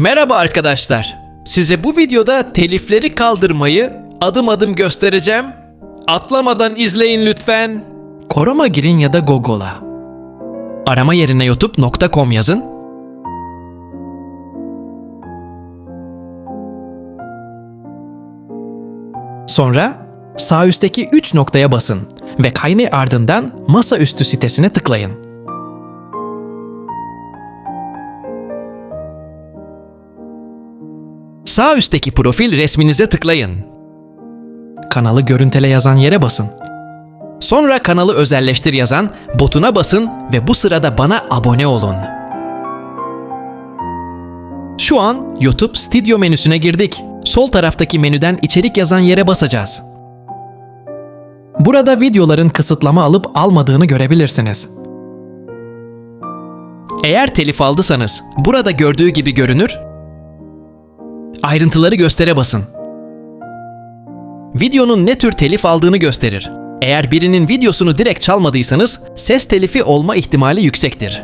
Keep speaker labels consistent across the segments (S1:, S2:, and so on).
S1: Merhaba arkadaşlar. Size bu videoda telifleri kaldırmayı adım adım göstereceğim. Atlamadan izleyin lütfen. Koroma girin ya da Google'a. Arama yerine youtube.com yazın. Sonra sağ üstteki 3 noktaya basın ve kaynağı ardından masaüstü sitesine tıklayın. Sağ üstteki profil resminize tıklayın. Kanalı görüntele yazan yere basın. Sonra kanalı özelleştir yazan botuna basın ve bu sırada bana abone olun. Şu an YouTube Studio menüsüne girdik. Sol taraftaki menüden içerik yazan yere basacağız. Burada videoların kısıtlama alıp almadığını görebilirsiniz. Eğer telif aldıysanız burada gördüğü gibi görünür Ayrıntıları göstere basın. Videonun ne tür telif aldığını gösterir. Eğer birinin videosunu direkt çalmadıysanız ses telifi olma ihtimali yüksektir.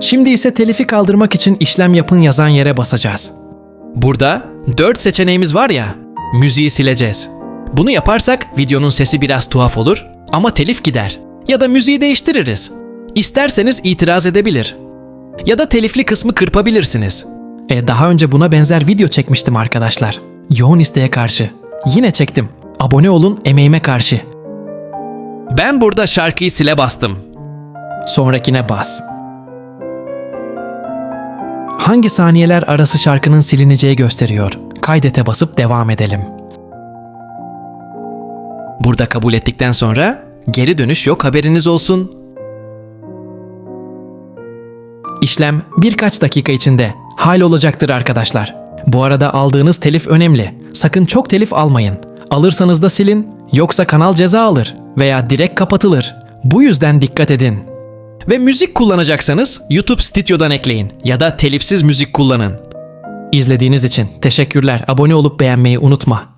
S1: Şimdi ise telifi kaldırmak için işlem yapın yazan yere basacağız. Burada 4 seçeneğimiz var ya, müziği sileceğiz. Bunu yaparsak videonun sesi biraz tuhaf olur ama telif gider. Ya da müziği değiştiririz. İsterseniz itiraz edebilir. Ya da telifli kısmı kırpabilirsiniz. E, daha önce buna benzer video çekmiştim arkadaşlar. Yoğun isteğe karşı. Yine çektim. Abone olun emeğime karşı. Ben burada şarkıyı sile bastım. Sonrakine bas. Hangi saniyeler arası şarkının silineceği gösteriyor. Kaydete basıp devam edelim. Burada kabul ettikten sonra geri dönüş yok haberiniz olsun. İşlem birkaç dakika içinde hal olacaktır arkadaşlar. Bu arada aldığınız telif önemli. Sakın çok telif almayın. Alırsanız da silin, yoksa kanal ceza alır veya direkt kapatılır. Bu yüzden dikkat edin. Ve müzik kullanacaksanız YouTube Studio'dan ekleyin ya da telifsiz müzik kullanın. İzlediğiniz için teşekkürler. Abone olup beğenmeyi unutma.